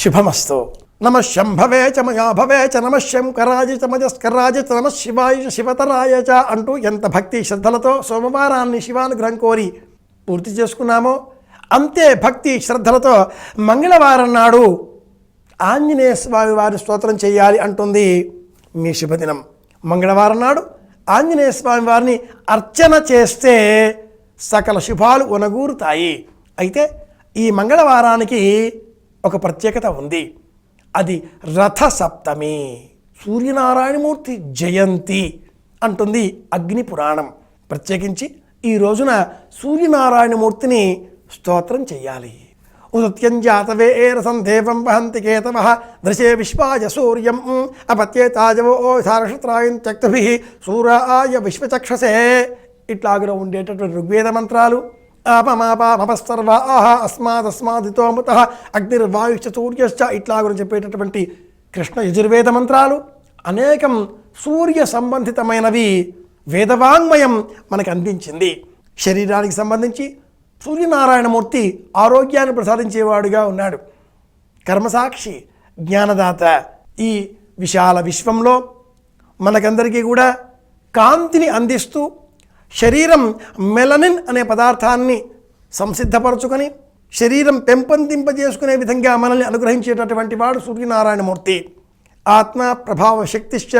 శుభమస్తు. నమ శంభవే చ మయాభవే చ నమ శంకరాజ చ మజస్కరాజ చ నమ శివాయ శివతరాయ చ అంటూ ఎంత భక్తి శ్రద్ధలతో సోమవారాన్ని శివానుగ్రహం కోరి పూర్తి చేసుకున్నామో అంతే భక్తి శ్రద్ధలతో మంగళవారం నాడు ఆంజనేయ స్వామి వారి స్తోత్రం చేయాలి అంటుంది మీ శుభదినం. మంగళవారం నాడు ఆంజనేయ స్వామి వారిని అర్చన చేస్తే సకల శుభాలు ఉనగూరుతాయి అయితే ఈ మంగళవారానికి ఒక ప్రత్యేకత ఉంది. అది రథ సప్తమి సూర్యనారాయణమూర్తి జయంతి అంటుంది అగ్ని పురాణం. ప్రత్యేకించి ఈ రోజున సూర్యనారాయణమూర్తిని స్తోత్రం చేయాలి ఉదత్యం జాతవే ఏరసం దేవం వహంతి కేతవ దృశే విశ్వాయ సూర్యం అపత్యేతాజవో సారక్షత్రాయం త్యక్తభి సూరాయ విశ్వచక్షసే. ఇట్లాగున ఉండేటటువంటి ఋగ్వేద మంత్రాలు ఆపమాపమపస్తర్వా ఆహ అస్మాదస్మాదితోముత అగ్నిర్వాయుశ్చ సూర్యశ్చ గురించి చెప్పేటటువంటి కృష్ణ యజుర్వేద మంత్రాలు. అనేకం సూర్య సంబంధితమైనవి వేదవాంగ్మయం మనకు అందించింది. శరీరానికి సంబంధించి సూర్యనారాయణమూర్తి ఆరోగ్యాన్ని ప్రసాదించేవాడుగా ఉన్నాడు. కర్మసాక్షి జ్ఞానదాత. ఈ విశాల విశ్వంలో మనకందరికీ కూడా కాంతిని అందిస్తూ శరీరం మెలనిన్ అనే పదార్థాన్ని సంసిద్ధపరచుకొని శరీరం పెంపొందింపజేసుకునే విధంగా మనల్ని అనుగ్రహించేటటువంటి వాడు సూర్యనారాయణమూర్తి. ఆత్మ ప్రభావ శక్తిశ్చ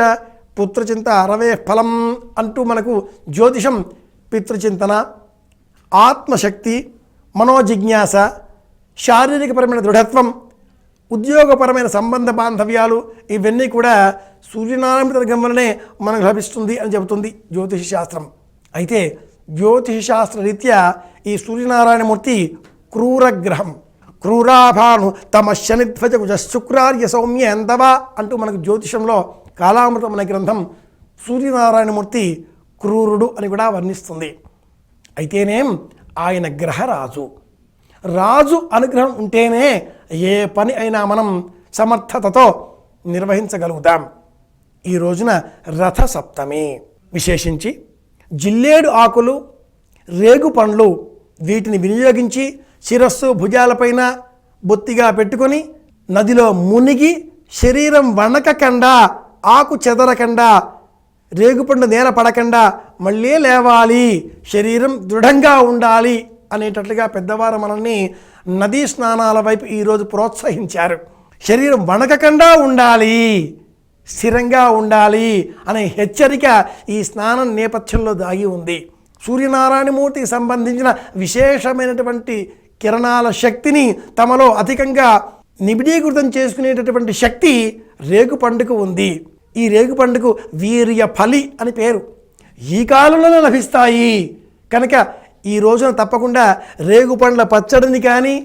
పుత్రచింత అరవే ఫలం అంటూ మనకు జ్యోతిషం పితృచింతన ఆత్మశక్తి మనోజిజ్ఞాస శారీరకపరమైన దృఢత్వం ఉద్యోగపరమైన సంబంధ బాంధవ్యాలు ఇవన్నీ కూడా సూర్యనారాయణ వర్గం వలనే మనకు లభిస్తుంది అని చెబుతుంది జ్యోతిష శాస్త్రం. అయితే జ్యోతిష శాస్త్ర రీత్యా ఈ సూర్యనారాయణమూర్తి క్రూరగ్రహం. క్రూరాభాను తమ శనిధ్వజ శుక్రార్య సౌమ్య ఎంతవా అంటూ మనకు జ్యోతిషంలో కాలామృతం అనే గ్రంథం సూర్యనారాయణమూర్తి క్రూరుడు అని కూడా వర్ణిస్తుంది. అయితేనేం ఆయన గ్రహరాజు. రాజు అనుగ్రహం ఉంటేనే ఏ పని అయినా మనం సమర్థతతో నిర్వహించగలుగుతాం. ఈ రోజున రథ సప్తమి విశేషించి జిల్లేడు ఆకులు రేగు పండ్లు వీటిని వినియోగించి శిరస్సు భుజాలపైన బొత్తిగా పెట్టుకొని నదిలో మునిగి శరీరం వణకకుండా ఆకు చెదరకుండా రేగుపండు నేల పడకుండా మళ్ళీ లేవాలి. శరీరం దృఢంగా ఉండాలి అనేటట్లుగా పెద్దవారు మనల్ని నదీ స్నానాల వైపు ఈరోజు ప్రోత్సహించారు. శరీరం వణకకుండా ఉండాలి. స్థిరంగా ఉండాలి అనే హెచ్చరిక ఈ స్నానం నేపథ్యంలో దాగి ఉంది. సూర్యనారాయణమూర్తికి సంబంధించిన విశేషమైనటువంటి కిరణాల శక్తిని తమలో అధికంగా నిబిడీకృతం చేసుకునేటటువంటి శక్తి రేగు పండుగ ఉంది. ఈ రేగు పండుగ వీర్య ఫలి అని పేరు. ఈ కాలంలోనే లభిస్తాయి. కనుక ఈ రోజున తప్పకుండా రేగు పండ్ల పచ్చడిని కానీ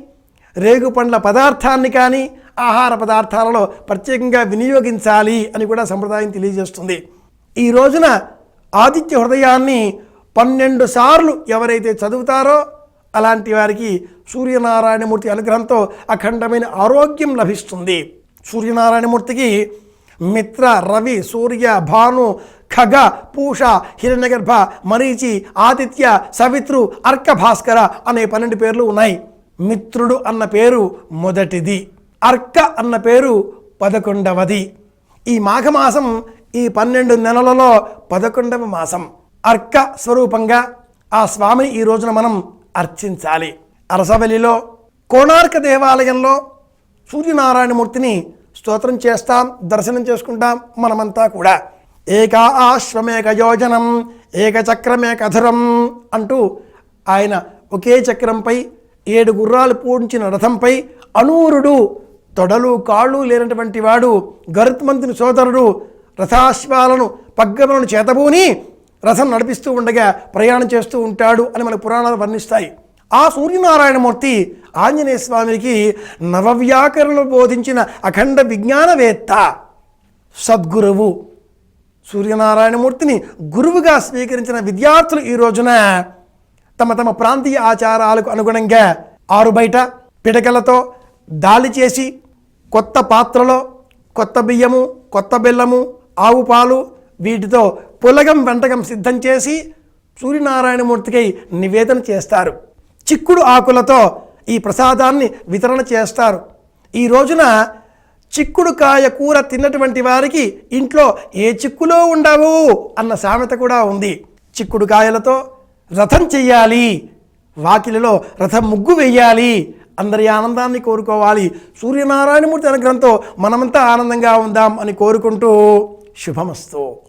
రేగు పండ్ల పదార్థాన్ని కానీ ఆహార పదార్థాలలో ప్రత్యేకంగా వినియోగించాలి అని కూడా సంప్రదాయం తెలియజేస్తుంది. ఈ రోజున ఆదిత్య హృదయాన్ని పన్నెండు సార్లు ఎవరైతే చదువుతారో అలాంటి వారికి సూర్యనారాయణమూర్తి అనుగ్రహంతో అఖండమైన ఆరోగ్యం లభిస్తుంది. సూర్యనారాయణమూర్తికి మిత్ర రవి సూర్య భాను ఖగ పూష హిరణ్యగర్భ మరీచి ఆదిత్య సవిత్రు అర్క భాస్కర అనే పన్నెండు పేర్లు ఉన్నాయి. మిత్రుడు అన్న పేరు మొదటిది. అర్క అన్న పేరు పదకొండవది. ఈ మాఘమాసం ఈ పన్నెండు నెలలలో పదకొండవ మాసం. అర్క స్వరూపంగా ఆ స్వామిని ఈ రోజున మనం అర్చించాలి. అరసవల్లిలో కోణార్క దేవాలయంలో సూర్యనారాయణమూర్తిని స్తోత్రం చేస్తాం దర్శనం చేసుకుంటాం మనమంతా కూడా. ఏకా ఆశ్వమేక యోజనం ఏకచక్రమేక అధురం అంటూ ఆయన ఒకే చక్రంపై ఏడు గుర్రాలు పూడ్చిన రథంపై అనూరుడు తొడలు కాళ్ళు లేనటువంటి వాడు గరుత్మంతుని సోదరుడు రథాశ్వాలను పగ్గములను చేతబూని రథం నడిపిస్తూ ఉండగా ప్రయాణం చేస్తూ ఉంటాడు అని మన పురాణాలు వర్ణిస్తాయి. ఆ సూర్యనారాయణమూర్తి ఆంజనేయ స్వామికి నవవ్యాకరణలు బోధించిన అఖండ విజ్ఞానవేత్త సద్గురువు. సూర్యనారాయణమూర్తిని గురువుగా స్వీకరించిన విద్యార్థులు ఈ రోజున తమ తమ ప్రాంతీయ ఆచారాలకు అనుగుణంగా ఆరు బయట పిడకలతో దాలి చేసి కొత్త పాత్రలో కొత్త బియ్యము కొత్త బెల్లము ఆవు పాలు వీటితో పులగం వెంటకం సిద్ధం చేసి సూర్యనారాయణమూర్తికి నివేదన చేస్తారు. చిక్కుడు ఆకులతో ఈ ప్రసాదాన్ని వితరణ చేస్తారు. ఈ రోజున చిక్కుడుకాయ కూర తిన్నటువంటి వారికి ఇంట్లో ఏ చిక్కులో ఉండవు అన్న సామెత కూడా ఉంది. చిక్కుడు కాయలతో రథం చెయ్యాలి. వాకిలిలో రథం ముగ్గు వేయాలి అందరి ఆనందాన్ని కోరుకోవాలి. సూర్యనారాయణమూర్తి అనుగ్రహంతో మనమంతా ఆనందంగా ఉందాం అని కోరుకుంటూ శుభమస్తు.